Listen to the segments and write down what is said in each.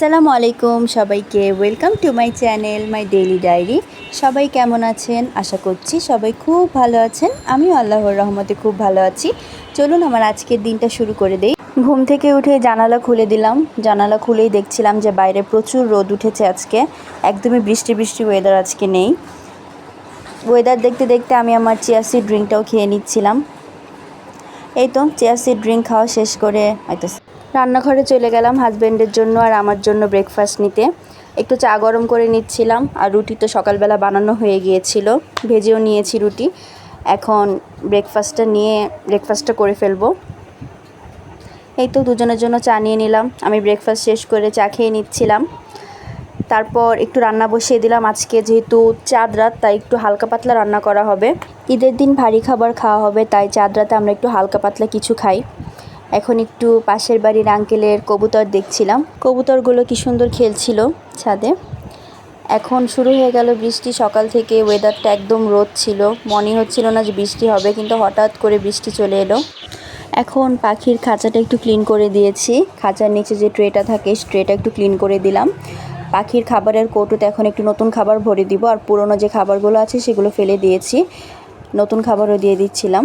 আসসালামু আলাইকুম সবাইকে। Welcome to my channel my daily diary সবাই কেমন আছেন? আশা করছি সবাই খুব ভালো আছেন। আমিও আল্লাহর রহমতে খুব ভালো আছি। চলুন আমার আজকের দিনটা শুরু করে দেই। ঘুম থেকে উঠে জানালা খুলে দিলাম। জানালা খুলেই দেখছিলাম যে বাইরে প্রচুর রোদ উঠেছে আজকে। একদমই বৃষ্টি বৃষ্টি ওয়েদার আজকে নেই। ওয়েদার দেখতে দেখতে আমি আমার চিয়াসি ড্রিঙ্কটাও খেয়ে নিচ্ছিলাম। এই তো চিয়াসি ড্রিঙ্ক খাওয়া শেষ করে হয়তো রান্নাঘরে চলে গেলাম হাজব্যান্ডের জন্য আর আমার জন্য ব্রেকফাস্ট নিতে। একটু চা গরম করে নিচ্ছিলাম আর রুটি তো সকালবেলা বানানো হয়ে গিয়েছিল। ভেজেও নিয়েছি রুটি। এখন ব্রেকফাস্টটা নিয়ে ব্রেকফাস্টটা করে ফেলব। এই তো দুজনের জন্য চা নিয়ে নিলাম। আমি ব্রেকফাস্ট শেষ করে চা খেয়ে নিচ্ছিলাম। তারপর একটু রান্না বসিয়ে দিলাম। আজকে যেহেতু চাঁদ রাত, তাই একটু হালকা পাতলা রান্না করা হবে। ঈদের দিন ভারী খাবার খাওয়া হবে, তাই চাঁদ রাতে আমরা একটু হালকা পাতলা কিছু খাই। এখন একটু পাশের বাড়ির আঙ্কেলের কবুতর দেখছিলাম। কবুতরগুলো কি সুন্দর খেলছিল ছাদে। এখন শুরু হয়ে গেল বৃষ্টি। সকাল থেকে ওয়েদারটা একদম রোদ ছিল। মনে হচ্ছিল না যে বৃষ্টি হবে, কিন্তু হঠাৎ করে বৃষ্টি চলে এলো। এখন পাখির খাঁচাটা একটু ক্লিন করে দিয়েছি। খাঁচার নিচে যে ট্রেটা থাকে ট্রেটা একটু ক্লিন করে দিলাম। পাখির খাবারের কৌটোতে এখন একটু নতুন খাবার ভরে দিব। আর পুরনো যে খাবারগুলো আছে, সেগুলো ফেলে দিয়েছি। নতুন খাবারও দিয়ে দিচ্ছিলাম।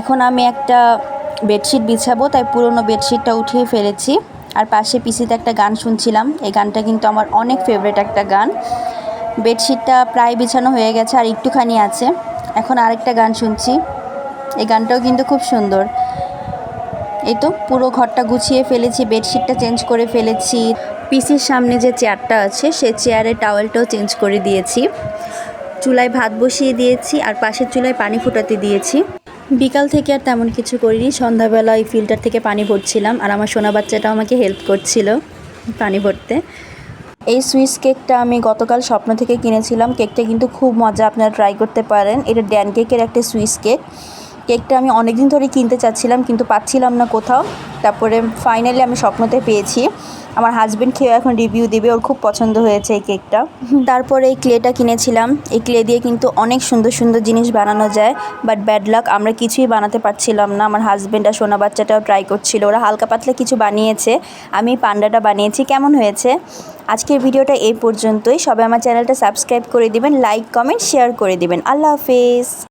এখন আমি একটা বেডশিট বিছাবো, তাই পুরনো বেডশিটটা উঠিয়ে ফেলেছি। আর পাশে পিসিতে একটা গান শুনছিলাম, এই গানটা কিন্তু আমার অনেক ফেভারিট একটা গান। বেডশিটটা প্রায় বিছানো হয়ে গেছে আর একটুখানি আছে। এখন আরেকটা গান শুনছি, এই গানটাও কিন্তু খুব সুন্দর। এই তো পুরো ঘরটা গুছিয়ে ফেলেছি, বেডশিটটা চেঞ্জ করে ফেলেছি। পিসির সামনে যে চেয়ারটা আছে, সে চেয়ারের টাওয়েলটাও চেঞ্জ করে দিয়েছি। চুলায় ভাত বসিয়ে দিয়েছি আর পাশের চুলায় পানি ফুটাতে দিয়েছি। বিকাল থেকে আর তেমন কিছু করিনি। সন্ধ্যাবেলা ওই ফিল্টার থেকে পানি ভরছিলাম আর আমার সোনা বাচ্চাটাও আমাকে হেল্প করছিল পানি ভরতে। এই সুইস কেকটা আমি গতকাল স্বপ্ন থেকে কিনেছিলাম। কেকটা কিন্তু খুব মজা, আপনারা ট্রাই করতে পারেন। এটা ড্যান কেকের একটা সুইস কেক কেকটা আমি অনেক দিন ধরে কিনতে চাচ্ছিলাম, কিন্তু পাচ্ছিলাম না কোথাও। তারপরে ফাইনালি আমি স্বপ্নতে পেয়েছি। আমার হাজব্যান্ড খেয়ে এখন রিভিউ দিবে, ওর খুব পছন্দ হয়েছে এই কেকটা। তারপরে এই ক্লেটা কিনেছিলাম। এই ক্লে দিয়ে কিন্তু অনেক সুন্দর সুন্দর জিনিস বানানো যায় বাট ব্যাড লাক আমরা কিছুই বানাতে পারছিলাম না। আমার হাজব্যান্ড আর সোনা বাচ্চাটাও ট্রাই করছিল, ওরা হালকা পাতলা কিছু বানিয়েছে। আমি পান্ডাটা বানিয়েছি, কেমন হয়েছে? আজকের ভিডিওটা এই পর্যন্তই। সবাই আমার চ্যানেলটা সাবস্ক্রাইব করে দিবেন লাইক কমেন্ট শেয়ার করে দিবেন। আল্লাহ হাফেজ।